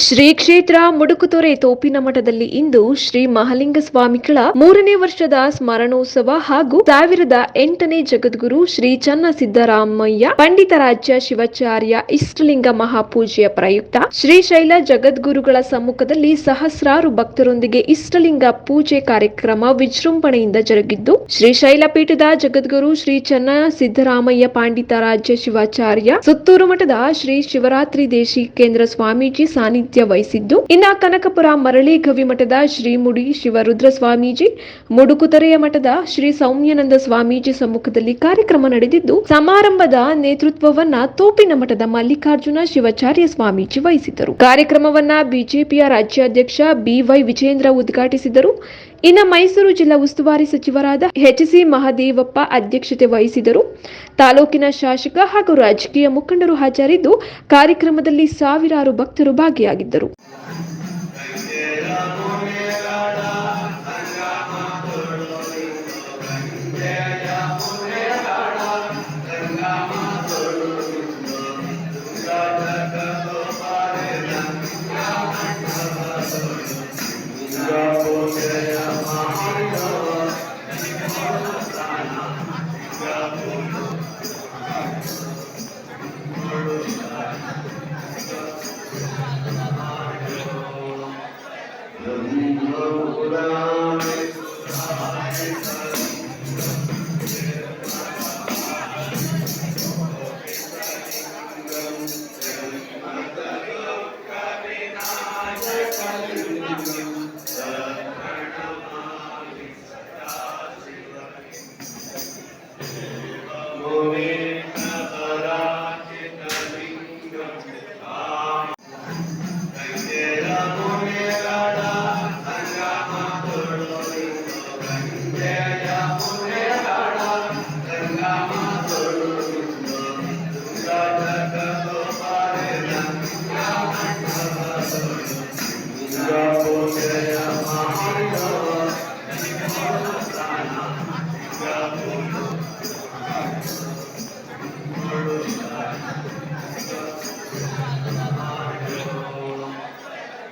ಶ್ರೀ ಕ್ಷೇತ್ರ ಮುಡುಕುತೊರೆ ತೋಪಿನ ಮಠದಲ್ಲಿ ಇಂದು ಶ್ರೀ ಮಹಾಲಿಂಗ ಸ್ವಾಮಿಗಳ ಮೂರನೇ ವರ್ಷದ ಸ್ಮರಣೋತ್ಸವ ಹಾಗೂ ಸಾವಿರದ ಎಂಟನೇ ಜಗದ್ಗುರು ಶ್ರೀ ಚನ್ನ ಸಿದ್ದರಾಮಯ್ಯ ಪಂಡಿತರಾಜ್ಯ ಶಿವಾಚಾರ್ಯ ಇಷ್ಟಲಿಂಗ ಮಹಾಪೂಜೆಯ ಪ್ರಯುಕ್ತ ಶ್ರೀಶೈಲ ಜಗದ್ಗುರುಗಳ ಸಮ್ಮುಖದಲ್ಲಿ ಸಹಸ್ರಾರು ಭಕ್ತರೊಂದಿಗೆ ಇಷ್ಟಲಿಂಗ ಪೂಜೆ ಕಾರ್ಯಕ್ರಮ ವಿಜೃಂಭಣೆಯಿಂದ ಜರುಗಿದ್ದು ಶ್ರೀಶೈಲ ಪೀಠದ ಜಗದ್ಗುರು ಶ್ರೀ ಚನ್ನ ಸಿದ್ದರಾಮಯ್ಯ ಪಂಡಿತರಾಜ್ಯ ಶಿವಾಚಾರ್ಯ, ಸುತ್ತೂರು ಮಠದ ಶ್ರೀ ಶಿವರಾತ್ರಿ ದೇಶಿಕೇಂದ್ರ ಸ್ವಾಮೀಜಿ ಸಾನ್ನಿಧ್ಯ ವಹಿಸಿದ್ದು. ಇನ್ನ ಕನಕಪುರ ಮರಳಿ ಗವಿ ಮಠದ ಶ್ರೀ ಮುಡಿ ಶಿವರುದ್ರ ಸ್ವಾಮೀಜಿ ಮುಡುಕುತರೆಯ ಮಠದ ಶ್ರೀ ಸೌಮ್ಯಾನಂದ ಸ್ವಾಮೀಜಿ ಸಮ್ಮುಖದಲ್ಲಿ ಕಾರ್ಯಕ್ರಮ ನಡೆದಿದ್ದು, ಸಮಾರಂಭದ ನೇತೃತ್ವವನ್ನ ತೋಪಿನ ಮಠದ ಮಲ್ಲಿಕಾರ್ಜುನ ಶಿವಾಚಾರ್ಯ ಸ್ವಾಮೀಜಿ ವಹಿಸಿದ್ದರು. ಕಾರ್ಯಕ್ರಮವನ್ನ ಬಿಜೆಪಿಯ ರಾಜ್ಯಾಧ್ಯಕ್ಷ ಬಿವೈ ವಿಜೇಂದ್ರ ಉದ್ಘಾಟಿಸಿದರು. ಇನ್ನು ಮೈಸೂರು ಜಿಲ್ಲಾ ಉಸ್ತುವಾರಿ ಸಚಿವರಾದ ಎಚ್ ಸಿ ಮಹದೇವಪ್ಪ ಅಧ್ಯಕ್ಷತೆ ವಹಿಸಿದರು. ತಾಲೂಕಿನ ಶಾಸಕ ಹಾಗೂ ರಾಜಕೀಯ ಮುಖಂಡರು ಹಾಜರಿದ್ದು ಕಾರ್ಯಕ್ರಮದಲ್ಲಿ ಸಾವಿರಾರು ಭಕ್ತರು ಭಾಗಿಯಾಗಿದ್ದರು. Amen.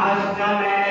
আজ নামে